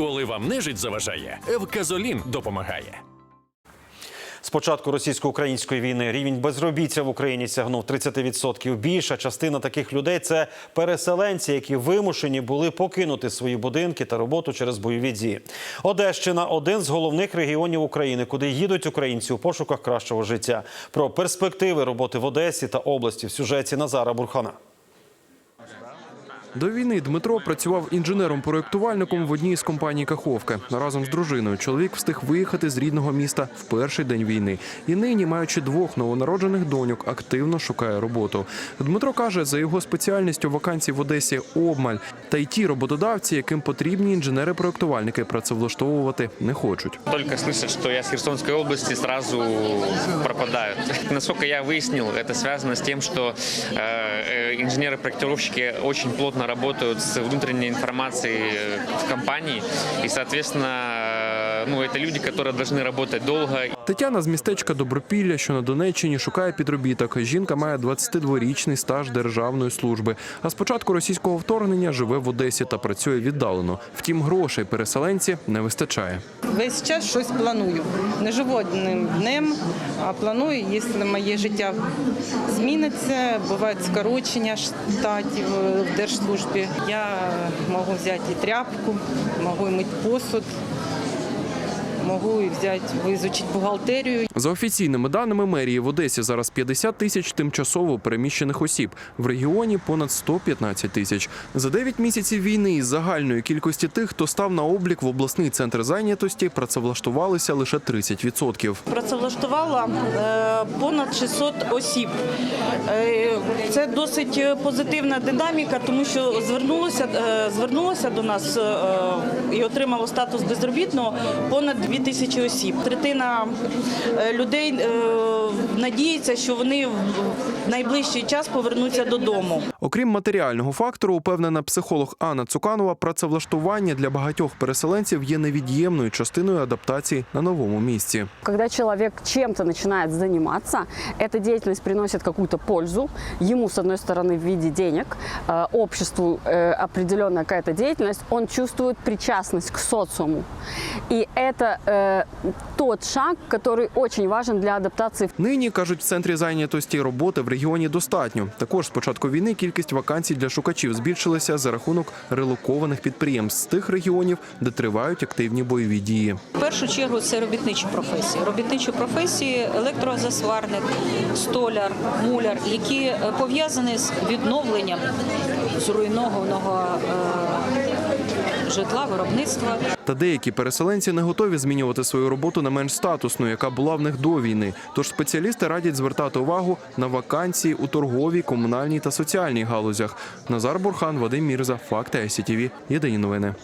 Коли вам нежить заважає, Евказолін допомагає. З початку російсько-української війни рівень безробіття в Україні сягнув 30%. Більша частина таких людей це переселенці, які вимушені були покинути свої будинки та роботу через бойові дії. Одещина один з головних регіонів України, куди їдуть українці у пошуках кращого життя. Про перспективи роботи в Одесі та області в сюжеті Назара Бурхана. До війни Дмитро працював інженером-проєктувальником в одній з компаній Каховка. Разом з дружиною чоловік встиг виїхати з рідного міста в перший день війни. І нині, маючи двох новонароджених доньок, активно шукає роботу. Дмитро каже, за його спеціальністю вакансій в Одесі обмаль. Та й ті роботодавці, яким потрібні інженери-проєктувальники, працевлаштовувати не хочуть. Только слышат, что я с Херсонской области, сразу пропадают. Насколько я выяснил, это связано с тем, что э, э, инженеры-проектировщики очень плотно работают с внутренней информацией э, в компании, и, соответственно, э, ну, это люди, которые должны работать долго. Тетяна з містечка Добропілля, що на Донеччині, шукає підробіток. Жінка має 22-річний стаж державної служби. А з початку російського вторгнення живе в Одесі та працює віддалено. Втім, грошей переселенці не вистачає. Весь час щось планую. Не живу одним днем, а планую, якщо моє життя зміниться, бувають скорочення штатів е, в держслужбі. Я можу взяти і тряпку, можу мити посуд, можу і взяти, визучити бухгалтерію. За офіційними даними мерії в Одесі зараз 50 тисяч тимчасово переміщених осіб. В регіоні понад 115 тисяч. За 9 місяців війни із загальної кількості тих, хто став на облік в обласний центр зайнятості, працевлаштувалися лише 30%. Працевлаштувала е, понад 600 осіб. Е, Це досить позитивна динаміка, тому що звернулося, е, звернулося до нас і отримало статус безробітного понад 2 тисячі осіб. Третина е, людей е, надіється, що вони в найближчий час повернуться додому. Окрім матеріального фактору, упевнена психолог Анна Цуканова, працевлаштування для багатьох переселенців є невід'ємною частиною адаптації на новому місці. Когда человек чем-то начинает заниматься, эта деятельность приносит какую-то пользу. Ему, с одной стороны, в виде денег, э, обществу э, определенная какая-то деятельность, он чувствует причастность к социуму. И это э, тот шаг, который очень важен для адаптации Нині кажуть, в центрі зайнятості роботи в регіоні достатньо. Також з початку війни кількість вакансій для шукачів збільшилася за рахунок релокованих підприємств з тих регіонів, де тривають активні бойові дії. В першу чергу це робітничі професії. Робітничі професії електрозасварник, столяр, муляр, які е, пов'язані з відновленням зруйнованого е, житла, виробництва. Та деякі переселенці не готові змінювати свою роботу на менш статусну, яка була в них до війни. Тож спеціалісти радять звертати увагу на вакансії у торговій, комунальній та соціальній галузях. Назар Бурхан, Вадим Мірза, Факти ICTV. Єдині новини.